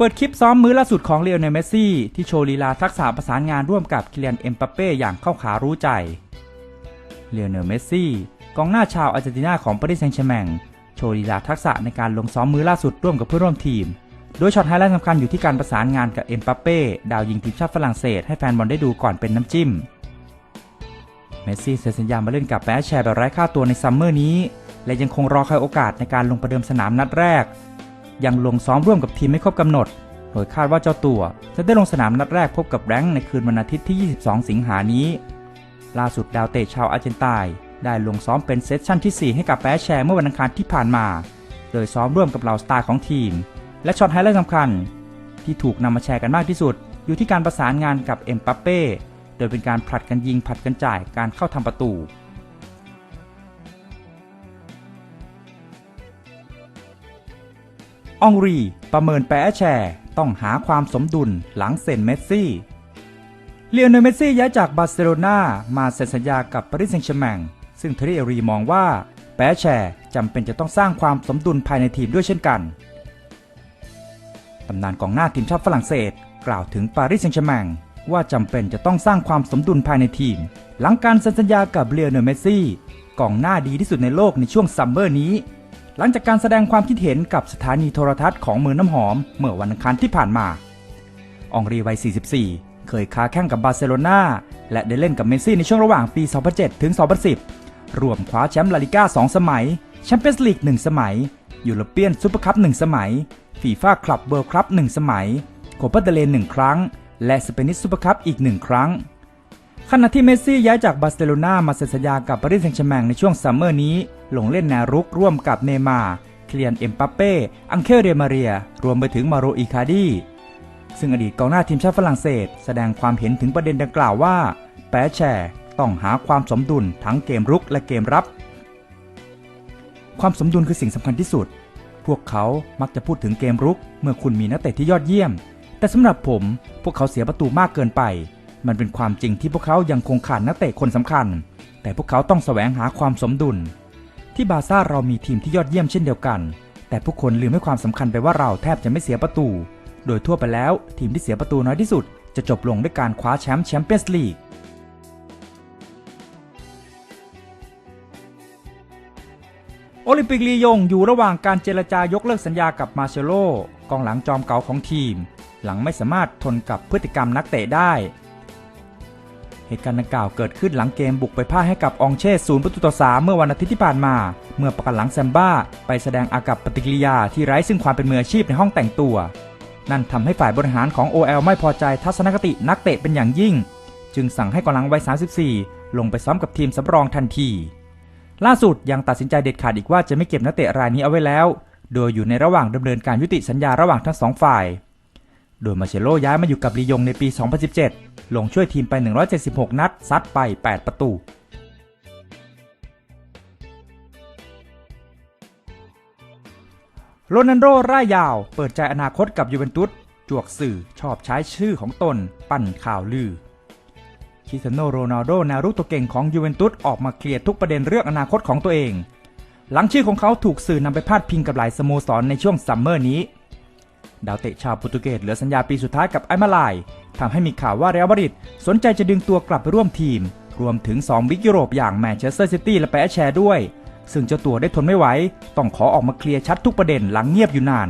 เปิดคลิปซ้อมมื้อล่าสุดของเลียวเนเมสซี่ ที่โชว์ลีลาทักษะประสานงานร่วมกับคิเลียนเอ็มปาเป้อย่างเข้าขารู้ใจเลียวเนเมสซี่กองหน้าชาวอาร์เจนตินาของปารีสแซงต์แชร์แมงโชว์ลีลาทักษะในการลงซ้อมมื้อล่าสุดร่วมกับเพื่อนร่วมทีม โดยช็อตไฮไลท์สำคัญอยู่ที่การประสานงานกับเอ็มปาเป้ดาวยิงทีมชาติฝรั่งเศสให้แฟนบอลได้ดูก่อนเป็นน้ำจิ้มเมสซี่เซ็นสัญญามาเล่นกับแปะแชร์แบบไร้ค่าตัวในซัมเมอร์นี้ และยังคงรอคอยโอกาสในการลงประเดิมสนามนัดแรก ยังลงซ้อมร่วมกับทีมไม่ครบกำหนด โดยคาดว่าเจ้าตัวจะได้ลงสนามนัดแรกพบกับแรงค์ในคืนวันอาทิตย์ที่ 22 สิงหานี้ ล่าสุดดาวเตะชาวอาร์เจนตินาได้ลงซ้อมเป็นเซสชั่นที่ 4 ให้กับแปะแชร์เมื่อวันอังคารที่ผ่านมา โดยซ้อมร่วมกับเหล่าสตาร์ของทีม และช็อตไฮไลท์สำคัญ ที่ถูกนำมาแชร์กันมากที่สุด อยู่ที่การประสานงานกับเอ็มปัปเป้ โดยเป็นการผลัดกันยิงผลัดกันจ่ายการเข้าทำประตู อองรี ประเมินแปะแชร์ต้องหาความสมดุลหลังเซ็นเมสซี่เลียนเนเมสซี่ย้ายจากบาร์เซโลนามาเซ็นสัญญากับปารีสแซงต์แชร์แมงซึ่งเทเรเอรีมองว่าแปะแชร์จำเป็นจะต้องสร้างความสมดุลภายในทีมด้วยเช่นกันตำนานกองหน้าทีมชาติฝรั่งเศส กล่าวถึงปารีสแซงต์แชร์แมงว่าจำเป็นจะต้องสร้างความสมดุลภายในทีม หลังการเซ็นสัญญากับเลียนเนเมสซี่กองหน้าดีที่สุดในโลกในช่วงซัมเมอร์นี้ หลังจากการแสดงความคิดเห็นกับสถานีโทรทัศน์ของมือน้ำหอม เมื่อวันอังคารที่ผ่านมา อองรีวัย 44 เคยค้าแข่งกับบาร์เซโลนาและได้เล่นกับเมสซี่ในช่วงระหว่างปี 2007 ถึง 2010 รวมคว้าแชมป์ลาลิก้า 2 สมัย แชมเปี้ยนส์ลีก 1 สมัย ยูโรเปียนซูเปอร์คัพ 1 สมัย ฟีฟ่าคลับเวิลด์คัพ 1 สมัย โคปาเดเลน 1 ครั้ง และสเปนิสซูเปอร์คัพ อีก 1 ครั้ง ขณะที่เมสซี่ย้ายจากบาร์เซโลนามาเซ็นสัญญากับปารีสแซงต์แชร์แมงในช่วงซัมเมอร์นี้ ลงเล่นแนวรุกร่วมกับเนย์มาร์เคลียนเอ็มปัปเป้ อังเคลเดมาเรีย รวมไปถึงมาโรอิคาดี ซึ่งอดีตกองหน้าทีมชาติฝรั่งเศส แสดงความเห็นถึงประเด็นดังกล่าวว่า แปะแชร์ต้องหาความสมดุลทั้งเกมรุกและเกมรับ ความสมดุลคือสิ่งสำคัญที่สุด พวกเขามักจะพูดถึงเกมรุก เมื่อคุณมีนักเตะที่ยอดเยี่ยม แต่สำหรับผม พวกเขาเสียประตูมากเกินไป มันเป็นความจริงที่พวกเขายังคงขาดนักเตะคนสำคัญ แต่พวกเขาต้องแสวงหาความสมดุล ที่บาซ่าเรามีทีมที่ยอดเยี่ยมเช่นเดียวกัน แต่ผู้คนลืมให้ความสำคัญไปว่าเราแทบจะไม่เสียประตู โดยทั่วไปแล้วทีมที่เสียประตูน้อยที่สุด จะจบลงด้วยการคว้าแชมป์แชมเปี้ยนส์ลีกโอลิมปิกลียงอยู่ระหว่างการเจรจายกเลิกสัญญากับมาเชโลกองหลังจอมเก่าของทีม หลังไม่สามารถทนกับพฤติกรรมนักเตะได้ เหตุการณ์ดังกล่าวเกิดขึ้นหลังเกมบุกไปพ่ายให้กับองเช่ศูนย์ประตูต่อสามเมื่อวันอาทิตย์ที่ผ่านมา เมื่อประกันหลังแซมบ้า ไปแสดงอากับปฏิกิริยาที่ไร้ซึ่งความเป็นมืออาชีพในห้องแต่งตัว นั่นทำให้ฝ่ายบริหารของ OL ไม่พอใจทัศนคตินักเตะเป็นอย่างยิ่ง จึงสั่งให้กองหลังวัย 34 ลงไปซ้อมกับทีมสำรองทันที ล่าสุดยังตัดสินใจเด็ดขาดอีกว่าจะไม่เก็บนักเตะรายนี้เอาไว้แล้ว โดยอยู่ในระหว่างดำเนินการยุติสัญญาระหว่างทั้งสองฝ่าย โดยมาเชโลย้ายมาอยู่กับลียงในปี 2017 ลงช่วยทีมไป 176 นัด ซัดไป 8 ประตู โรนัลโดร่ายยาวเปิดใจอนาคตกับยูเวนตุสจวกสื่อชอบใช้ชื่อของตน ปั่นข่าวลือคริสเตียโนโรนัลโดแนวรุกตัวเก่งของยูเวนตุสออกมาเคลียร์ทุกประเด็นเรื่องอนาคตของตัวเอง หลังชื่อของเขาถูกสื่อนำไปพาดพิงกับหลายสโมสรในช่วงซัมเมอร์นี้ ดาวเตะชาวโปรตุเกสเหลือสัญญาปีสุดท้ายกับไอมาลายทำให้มีข่าวว่าเรอัลมาดริดสนใจจะดึงตัวกลับไปร่วมทีม รวมถึง 2 บิ๊กยุโรปอย่างแมนเชสเตอร์ซิตี้และแปะแชร์ด้วย ซึ่งเจ้าตัวได้ทนไม่ไหวต้องขอออกมาเคลียร์ชัดทุกประเด็นหลังเงียบอยู่นาน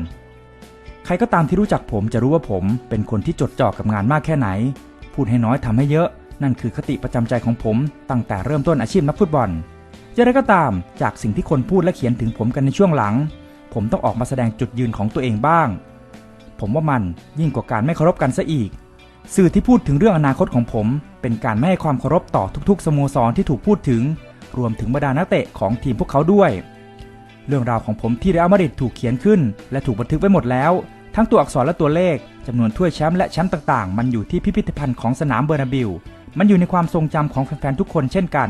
ใครก็ตามที่รู้จักผมจะรู้ว่าผมเป็นคนที่จดจ่อกับงานมากแค่ไหน พูดให้น้อยทำให้เยอะ นั่นคือคติประจำใจของผม ตั้งแต่เริ่มต้นอาชีพนักฟุตบอลอย่างไรก็ตามจากสิ่งที่คนพูดและเขียนถึงผมกันในช่วงหลัง ผมต้องออกมาแสดงจุดยืนของตัวเองบ้าง ผมว่ามันยิ่งกว่าการไม่เคารพกันซะอีก สื่อที่พูดถึงเรื่องอนาคตของผม เป็นการไม่ให้ความเคารพต่อทุกๆ สโมสรที่ถูกพูดถึง รวมถึงบรรดานักเตะของทีมพวกเขาด้วย เรื่องราวของผมที่เรอัลมาดริดถูกเขียนขึ้น และถูกบันทึกไว้หมดแล้ว ทั้งตัวอักษรและตัวเลขจำนวนถ้วยแชมป์และแชมป์ต่างๆ มันอยู่ที่พิพิธภัณฑ์ของสนามเบอร์นาบิลมันอยู่ในความทรงจำของแฟนๆทุกคนเช่นกัน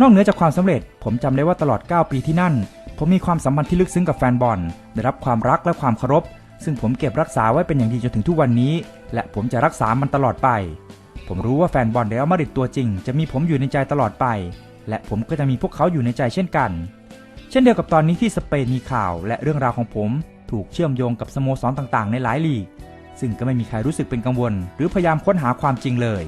นอกเหนือจากความสำเร็จ ผมจำได้ว่าตลอด 9 ปีที่นั่น ผมมีความสัมพันธ์ที่ลึกซึ้งกับแฟนบอล ได้รับความรักและความเคารพ ซึ่งผมเก็บรักษาไว้เป็นอย่างดีจนถึงทุกวันนี้ และผมจะรักษามันตลอดไป ผมรู้ว่าแฟนบอลเรอัลมาดริดตัวจริง จะมีผมอยู่ในใจตลอดไป และผมก็จะมีพวกเขาอยู่ในใจเช่นกัน เช่นเดียวกับตอนนี้ที่สเปนมีข่าว และเรื่องราวของผมถูกเชื่อมโยงกับสโมสรต่างๆ ในหลายลีก ซึ่งก็ไม่มีใครรู้สึกเป็นกังวล หรือพยายามค้นหาความจริงเลย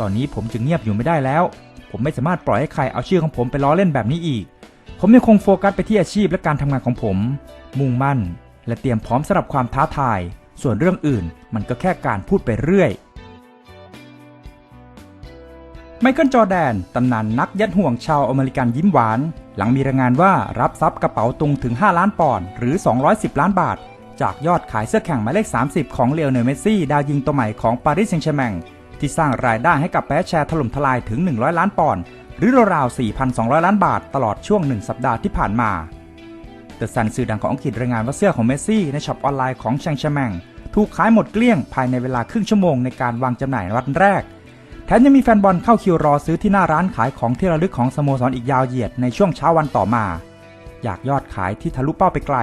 ตอนนี้ผมจึงเงียบอยู่ไม่ได้แล้ว ผมไม่สามารถปล่อยให้ใครเอาชื่อของผมไปล้อเล่นแบบนี้อีก ผมยังคงโฟกัสไปที่อาชีพและการทำงานของผม มุ่งมั่น และเตรียมพร้อมสำหรับความท้าทาย ส่วนเรื่องอื่นมันก็แค่การพูดไปเรื่อย ไมเคิลจอแดน ตำนานนักยัดห่วงชาวอเมริกันยิ้มหวาน หลังมีรายงานว่ารับทรัพย์กระเป๋าตุงถึง 5 ล้านปอนด์หรือ 210 ล้านบาท จากยอดขายเสื้อแข่งหมายเลข 30 ของเลโอเนลเมสซี่ ดาวยิงตัวใหม่ของปารีสแซงต์แชร์แมงที่สร้างรายได้ให้กับแปะแชร์ถล่มทลายถึง 100 ล้านปอนด์หรือราวๆ4,200 ล้านบาทตลอดช่วง 1 สัปดาห์ที่ผ่านมา เดอะซันสื่อดังของอังกฤษรายงานว่าเสื้อของเมสซี่ในช็อปออนไลน์ของแชงชแมงถูกขายหมดเกลี้ยงภายในเวลาครึ่งชั่วโมงในการวางจำหน่ายวันแรก แถมยังมีแฟนบอลเข้าคิวรอซื้อที่หน้าร้านขายของที่ระลึกของสโมสรอีกยาวเหยียดในช่วงเช้าวันต่อมา อยากยอดขายที่ทะลุเป้าไปไกล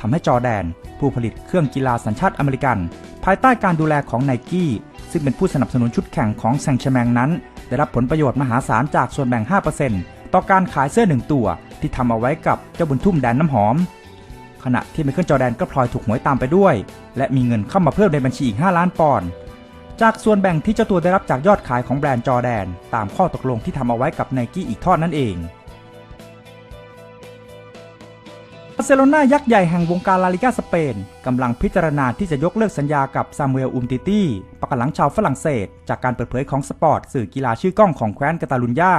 ทำให้จอแดน ผู้ผลิตเครื่องกีฬาสัญชาติอเมริกัน ภายใต้การดูแลของไนกี้ซึ่งเป็นผู้สนับสนุนชุดแข่งของแซงชแมงนั้น ได้รับผลประโยชน์มหาศาลจากส่วนแบ่ง 5% ต่อการขายเสื้อหนึ่งตัวที่ทำเอาไว้กับเจ้าบุญทุ่มแดนน้ำหอม ขณะที่ไมเคิลจอแดนก็พลอยถูกหวยตามไปด้วย และมีเงินเข้ามาเพิ่มในบัญชีอีก 5 ล้านปอนด์จากส่วนแบ่งที่เจ้าตัวได้รับจากยอดขายของแบรนด์จอแดน ตามข้อตกลงที่ทำเอาไว้กับไนกี้อีกทอดนั่นเองบาร์เซโลนายักษ์ใหญ่แห่งวงการลาลิกาสเปนกำลังพิจารณาที่จะยกเลิกสัญญากับซามูเอลอุมติตี้ปะกันหลังชาวฝรั่งเศส จากการเปิดเผยของสปอร์ตสื่อกีฬาชื่อก้องของแคว้นกาตาลุญญา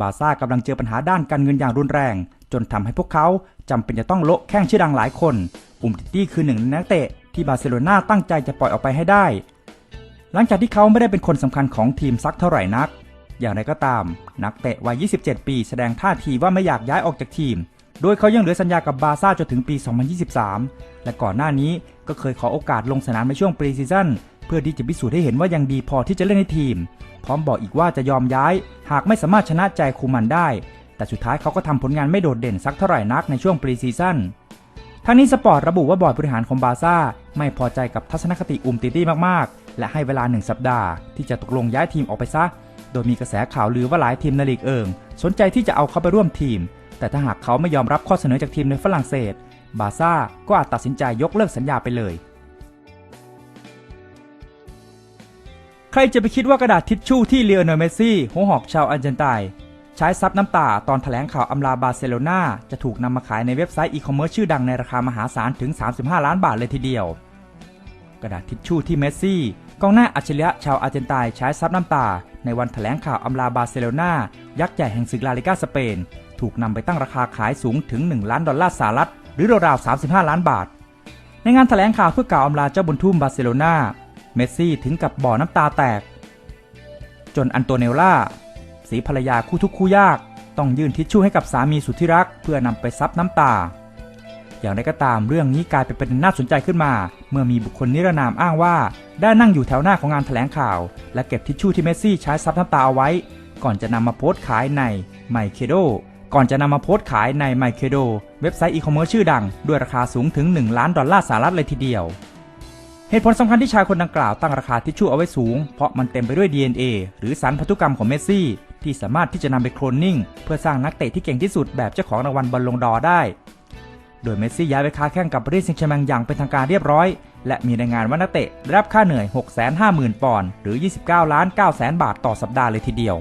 บาร์ซ่ากำลังเจอปัญหาด้านการเงินอย่างรุนแรง จนทำให้พวกเขาจำเป็นจะต้องโละแข้งชื่อดังหลายคน อุมติตี้คือหนึ่งในนักเตะที่บาร์เซโลนาตั้งใจจะปล่อยออกไปให้ได้ หลังจากที่เขาไม่ได้เป็นคนสำคัญของทีมสักเท่าไหร่นัก อย่างไรก็ตาม นักเตะวัย 27 ปีแสดงท่าทีว่าไม่อยากย้ายออกจากทีม โดยเขายังเหลือสัญญากับบาร์ซ่าจนถึงปี 2023 และก่อนหน้านี้ก็เคยขอโอกาสลงสนามในช่วงปรีซีซั่น เพื่อที่จะพิสูจน์ให้เห็นว่ายังดีพอที่จะเล่นในทีม พร้อมบอกอีกว่าจะยอมย้าย หากไม่สามารถชนะใจคูมันได้ แต่สุดท้ายเขาก็ทำผลงานไม่โดดเด่นสักเท่าไหร่นักในช่วงปรีซีซั่นทางนี้สปอร์ตระบุว่าบอร์ดบริหารของบาซ่าไม่พอใจกับทัศนคติอุมติตี้มากๆ และให้เวลาหนึ่งสัปดาห์ที่จะตกลงย้ายทีมออกไปซะ โดยมีกระแสข่าวลือว่าหลายทีมในลีกเอิงสนใจที่จะเอาเขาไปร่วมทีม แต่ถ้าหากเขาไม่ยอมรับข้อเสนอจากทีมในฝรั่งเศส บาซ่าก็อาจตัดสินใจยกเลิกสัญญาไปเลย ใครจะไปคิดว่ากระดาษทิชชู่ที่เลโอเนลเมซี่หัวหอกชาวอาร์เจนไตน์ใช้ซับน้ำตาตอนแถลงข่าวอำลาบาร์เซโลนาจะถูกนำมาขายในเว็บไซต์อีคอมเมิร์ซชื่อดังในราคามหาศาลถึง 35 ล้านบาทเลยทีเดียว กระดาษทิชชู่ที่เมสซี่กองหน้าอัจฉริยะชาวอาร์เจนไตน์ใช้ซับน้ำตา ในวันแถลงข่าวอำลาบาร์เซโลนายักษ์ใหญ่แห่งศึกลาลิกาสเปน ถูกนำไปตั้งราคาขายสูงถึง 1 ล้านดอลลาร์สหรัฐหรือราวๆ35 ล้านบาท ในงานแถลงข่าวเพื่อกล่าวอำลาเจ้าบุญทุ่มบาร์เซโลนา เมสซี่ถึงกับบ่อน้ำตาแตก จนอันโตเนลล่าสีภรรยาคู่ทุกข์คู่ยาก ต้องยื่นทิชชู่ให้กับสามีสุดที่รัก เพื่อนำไปซับน้ำตา อย่างไรก็ตามเรื่องนี้กลายเป็นประเด็นน่าสนใจขึ้นมา เมื่อมีบุคคลนิรนามอ้างว่า ได้นั่งอยู่แถวหน้าของงานแถลงข่าว และเก็บทิชชู่ที่เมสซี่ใช้ซับน้ำตาเอาไว้ ก่อนจะนำมาโพสต์ขายในไมเคโดก่อนจะนำมาโพสต์ขายในไมเคโดเว็บไซต์อีคอมเมิร์ซชื่อดัง ด้วยราคาสูงถึง 1 ล้านดอลลาร์สหรัฐเลยทีเดียว เหตุผลสำคัญที่ชายคนดังกล่าวตั้งราคาทิชชู่เอาไว้สูง เพราะมันเต็มไปด้วย DNA หรือสารพันธุกรรมของเมสซี่ ที่สามารถที่จะนำไปโคลนนิ่ง เพื่อสร้างนักเตะที่เก่งที่สุดแบบเจ้าของรางวัลบอลลงดอร์ได้ โดยเมสซี่ย้ายไปค้าแข่งกับปารีสแซงต์แชร์แมงอย่างเป็นทางการเรียบร้อย และมีรายงานว่านักเตะได้รับค่าเหนื่อย 650,000 ปอนด์หรือ 29 ล้าน9แสนบาทต่อสัปดาห์เลยทีเดียว